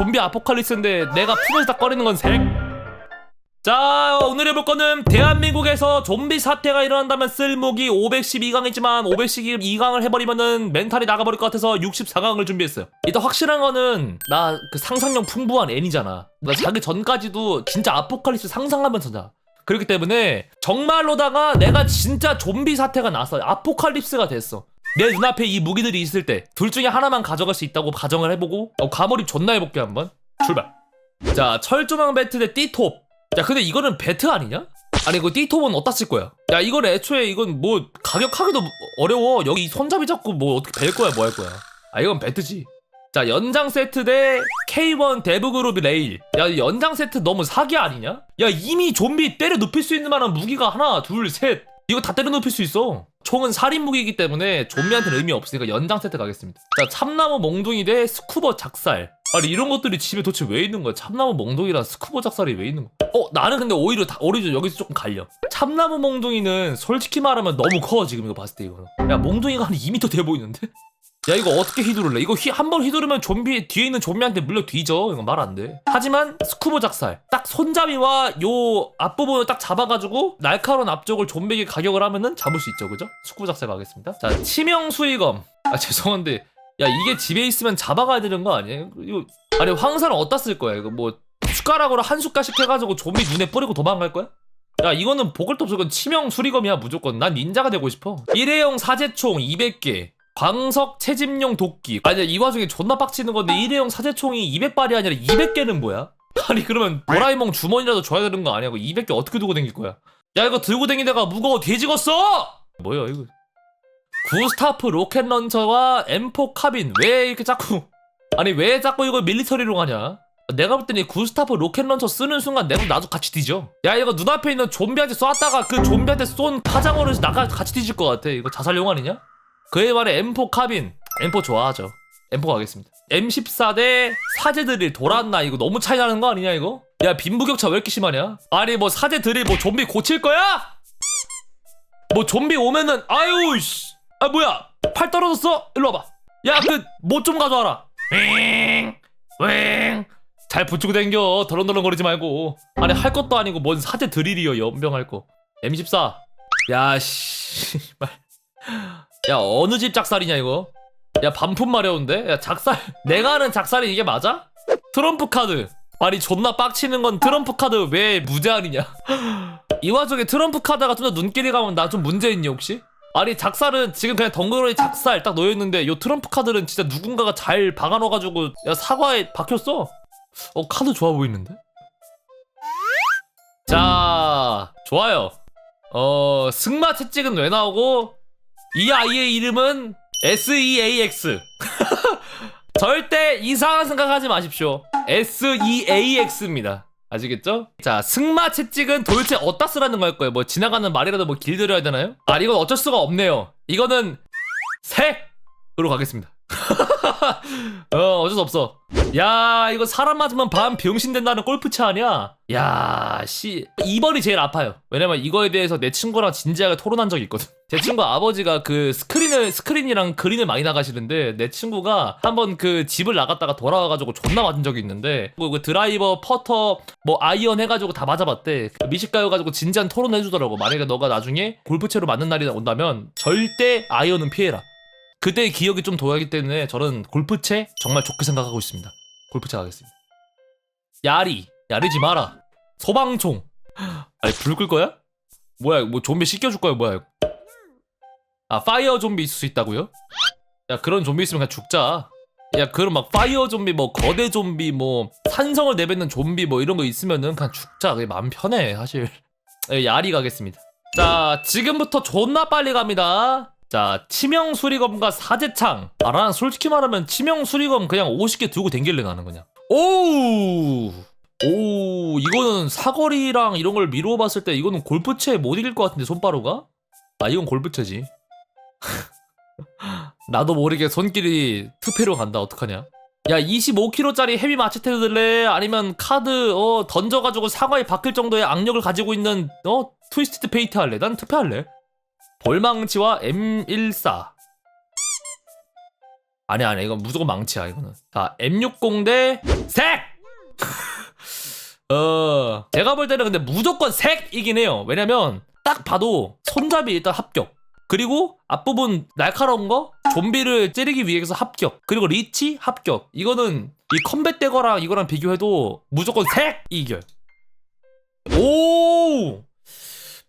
좀비 아포칼립스인데 내가 품에서 딱 꺼내는 건 색. 자 오늘 해볼 거는 대한민국에서 좀비 사태가 일어난다면 쓸 무기 512강이지만 512강을 해버리면은 멘탈이 나가버릴 것 같아서 64강을 준비했어요. 일단 확실한 거는 나 그 상상력 풍부한 애니잖아. 나 자기 전까지도 진짜 아포칼립스 상상하면서 자. 그렇기 때문에 정말로다가 내가 진짜 좀비 사태가 나서 아포칼립스가 됐어 내 눈앞에 이 무기들이 있을 때 둘 중에 하나만 가져갈 수 있다고 가정을 해보고 어, 과몰입 존나 해볼게 한번. 출발. 자 철조망 배트 대 띠톱. 야 근데 이거는 배트 아니냐? 아니 이거 띠톱은 어디다 쓸 거야? 야 이건 애초에 이건 뭐 가격하기도 어려워. 여기 이 손잡이 잡고 뭐 어떻게 벨 거야 뭐 할 거야? 아 이건 배트지. 자 연장 세트 대 K1 데브그룹 레일. 야이 연장 세트 너무 사기 아니냐? 야 이미 좀비 때려 눕힐 수 있는 만한 무기가 하나 둘셋 이거 다 때려 눕힐 수 있어. 총은 살인 무기이기 때문에 좀비한테는 의미 없으니까 연장 세트 가겠습니다. 자 참나무 몽둥이 대 스쿠버 작살. 아니 이런 것들이 집에 도대체 왜 있는 거야? 참나무 몽둥이랑 스쿠버 작살이 왜 있는 거야? 어 나는 근데 오히려 다 오히려 여기서 조금 갈려. 참나무 몽둥이는 솔직히 말하면 너무 커 지금 이거 봤을 때 이거는. 야 몽둥이가 한 2m 돼 보이는데 야 이거 어떻게 휘두를래? 이거 한 번 휘두르면 좀비 뒤에 있는 좀비한테 물려 뒤져. 이거 말 안 돼. 하지만 스쿠버 작살 딱 손잡이와 요 앞부분을 딱 잡아가지고 날카로운 앞쪽을 좀비에게 가격을 하면은 잡을 수 있죠, 그죠? 스쿠버 작살 가겠습니다. 자 치명 수위검. 아 죄송한데 야 이게 집에 있으면 잡아가야 되는 거 아니에요? 이거 아니 황사는 어디다 쓸 거야? 이거 뭐 숟가락으로 한 숟갈씩 해가지고 좀비 눈에 뿌리고 도망갈 거야? 야 이거는 보글톱 이건 치명 수리검이야 무조건 난 닌자가 되고 싶어 일회용 사제총 200개 광석 채집용 도끼 아니 이 와중에 존나 빡치는 건데 일회용 사제총이 200발이 아니라 200개는 뭐야? 아니 그러면 도라이몽 주머니라도 줘야 되는 거 아니야? 200개 어떻게 두고 다닐 거야? 야 이거 들고 다니다가 무거워 뒤지겠어! 뭐야 이거 구스타프 로켓 런처와 M4 카빈 왜 이렇게 자꾸 아니 왜 자꾸 이걸 밀리터리로 가냐? 내가 볼 때는 이 구스타프 로켓 런처 쓰는 순간 내가 나도 같이 뒤져. 야 이거 눈앞에 있는 좀비한테 쏘았다가 그 좀비한테 쏜 파장어를 나가 같이 뒤질 것 같아. 이거 자살용 아니냐? 그에 말해 M4 카빈 M4 좋아하죠. M4 가겠습니다. M14 대 사제 드릴 돌았나 이거 너무 차이 나는 거 아니냐 이거? 야 빈부격차 왜 이렇게 심하냐? 아니 뭐 사제 드릴 뭐 좀비 고칠 거야? 뭐 좀비 오면은 아유 씨. 아 뭐야 팔 떨어졌어? 일로 와봐 야그못좀 가져와라 윙 윙 잘 붙이고 댕겨 덜렁덜렁 거리지 말고 아니 할 것도 아니고 뭔 사제 드릴이여 연병할 거 M14 야씨 야 어느 집 작살이냐 이거? 야 반품 마려운데? 야 작살 내가 아는 작살이 이게 맞아? 트럼프 카드. 아니 존나 빡치는 건 트럼프 카드 왜 무제한이냐? 이 와중에 트럼프 카드가 좀 더 눈길이 가면 나 좀 문제 있니 혹시? 아니 작살은 지금 그냥 덩그러니 작살 딱 놓여있는데 요 트럼프 카드는 진짜 누군가가 잘 박아놔가지고 야 사과에 박혔어? 어 카드 좋아 보이는데? 자 좋아요. 어 승마 채찍은 왜 나오고 이 아이의 이름은 SEAX 절대 이상한 생각하지 마십시오 SEAX입니다 아시겠죠? 자, 승마 채찍은 도대체 어디다 쓰라는 걸 거예요? 뭐 지나가는 말이라도 뭐 길들여야 되나요? 아, 이건 어쩔 수가 없네요. 이거는 색으로 가겠습니다. 어, 어쩔 수 없어. 야, 이거 사람 맞으면 반 병신 된다는 골프차 아니야? 야, 씨. 2번이 제일 아파요. 왜냐면 이거에 대해서 내 친구랑 진지하게 토론한 적이 있거든. 제 친구 아버지가 그 스크린을, 스크린이랑 그린을 많이 나가시는데 내 친구가 한번 그 집을 나갔다가 돌아와가지고 존나 맞은 적이 있는데 그, 그 드라이버, 퍼터, 뭐 아이언 해가지고 다 맞아봤대. 그 미식가여가지고 진지한 토론을 해주더라고. 만약에 너가 나중에 골프채로 맞는 날이 온다면 절대 아이언은 피해라. 그때의 기억이 좀 도야기 때문에 저는 골프채 정말 좋게 생각하고 있습니다. 골프채 가겠습니다. 야리, 야리지 마라. 소방총. 아니 불 끌 거야? 뭐야, 뭐 좀비 씻겨줄 거야, 뭐야? 아 파이어 좀비 있을 수 있다고요? 야 그런 좀비 있으면 그냥 죽자. 야 그런 막 파이어 좀비, 뭐 거대 좀비, 뭐 산성을 내뱉는 좀비 뭐 이런 거 있으면은 그냥 죽자. 그게 마음 편해 사실. 예, 야리 가겠습니다. 자 지금부터 존나 빨리 갑니다. 자, 치명 수리검과 사제창. 아, 난 솔직히 말하면 치명 수리검 그냥 50개 두고 댕길래 나는 그냥. 오! 오, 이거는 사거리랑 이런 걸 미루어 봤을 때 이거는 골프채 못 이길 것 같은데 손바루가? 아, 이건 골프채지. 나도 모르게 손길이 투패로 간다. 어떡하냐? 야, 25kg짜리 헤비 마체테 들래? 아니면 카드 어 던져가지고 사과에 박힐 정도의 악력을 가지고 있는 어 트위스티드 페이트 할래? 난 투패할래. 볼망치와 M14. 아니 아니 이건 무조건 망치야 이거는. 자 M60 대 색! 어 제가 볼 때는 근데 무조건 색이긴 해요. 왜냐면 딱 봐도 손잡이 일단 합격. 그리고 앞부분 날카로운 거 좀비를 찌르기 위해서 합격. 그리고 리치 합격. 이거는 이 컴뱃 대거랑 이거랑 비교해도 무조건 색 이겨 오!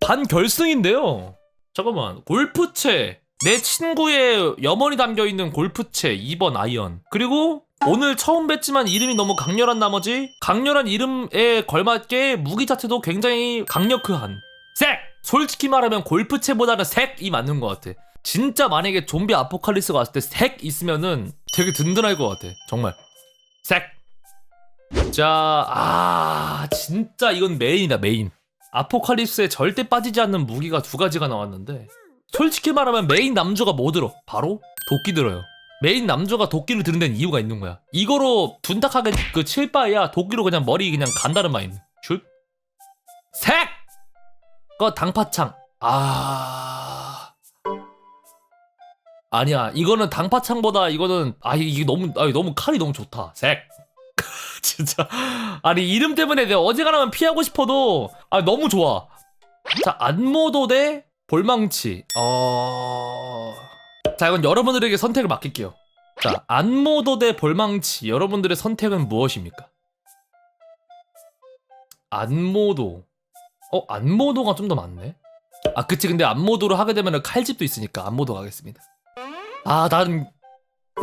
반결승인데요 잠깐만 골프채 내 친구의 염원이 담겨있는 골프채 2번 아이언 그리고 오늘 처음 뵀지만 이름이 너무 강렬한 나머지 강렬한 이름에 걸맞게 무기 자체도 굉장히 강력한 색! 솔직히 말하면 골프채보다는 색이 맞는 것 같아 진짜 만약에 좀비 아포칼리스가 왔을 때 색 있으면은 되게 든든할 것 같아 정말 색! 자, 아, 진짜 이건 메인이다, 메인. 아포칼립스에 절대 빠지지 않는 무기가 두 가지가 나왔는데, 솔직히 말하면 메인 남주가 뭐 들어? 바로 도끼 들어요. 메인 남주가 도끼를 드는 데는 이유가 있는 거야. 이거로 둔탁하게 그 칠 바에야 도끼로 그냥 머리 그냥 간다는 마인드. 슛. 색! 그 당파창. 아. 아니야, 이거는 당파창보다 이거는, 아, 이게 너무, 아, 너무 칼이 너무 좋다. 색. 진짜. 아니 이름 때문에 내가 어지간하면 피하고 싶어도 아 너무 좋아. 자 안모도 대 볼망치. 어... 자 이건 여러분들에게 선택을 맡길게요. 자 안모도 대 볼망치. 여러분들의 선택은 무엇입니까? 안모도. 어 안모도가 좀 더 많네? 아 그치. 근데 안모도를 하게 되면 칼집도 있으니까 안모도 가겠습니다. 아 나는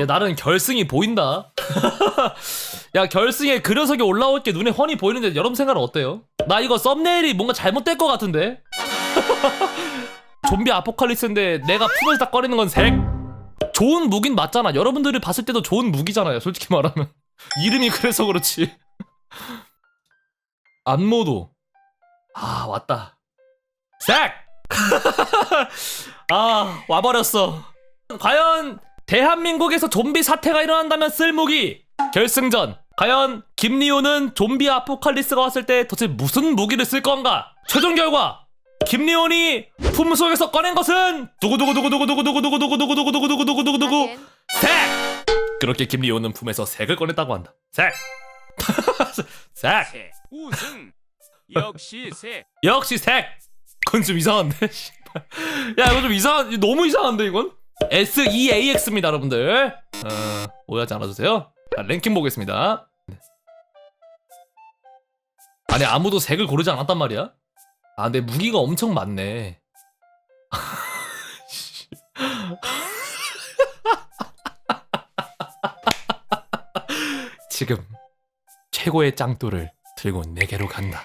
야 나는 결승이 보인다 야 결승에 그려석이 올라올 게 눈에 훤히 보이는데 여러분 생각은 어때요? 나 이거 썸네일이 뭔가 잘못될 것 같은데? 좀비 아포칼리스인데 내가 품에서 딱 꺼내는 건 색? 좋은 무긴 맞잖아 여러분들이 봤을 때도 좋은 무기잖아요 솔직히 말하면 이름이 그래서 그렇지 안모도 아 왔다 색! 아 와버렸어 과연 대한민국에서 좀비 사태가 일어난다면 쓸 무기. 결승전. 과연 김리온은 좀비 아포칼리스가 왔을 때 도대체 무슨 무기를 쓸 건가? 최종 결과. 김리온이 품속에서 꺼낸 것은 두구두구두구두구두구두구두구두구두구두구두구두구두구두구 색! 그렇게 김리온은 품에서 색을 꺼냈다고 한다. 색 색! 우승. 역시 새 역시 색! 그건 좀 이상한데. 야 이거 좀 이상 너무 이상한데 이건 S E A X입니다 여러분들. 어, 오해하지 않아주세요. 자, 랭킹 보겠습니다. 네. 아니 아무도 색을 고르지 않았단 말이야? 아 근데 무기가 엄청 많네. 지금 최고의 짱돌을 들고 내게로 간다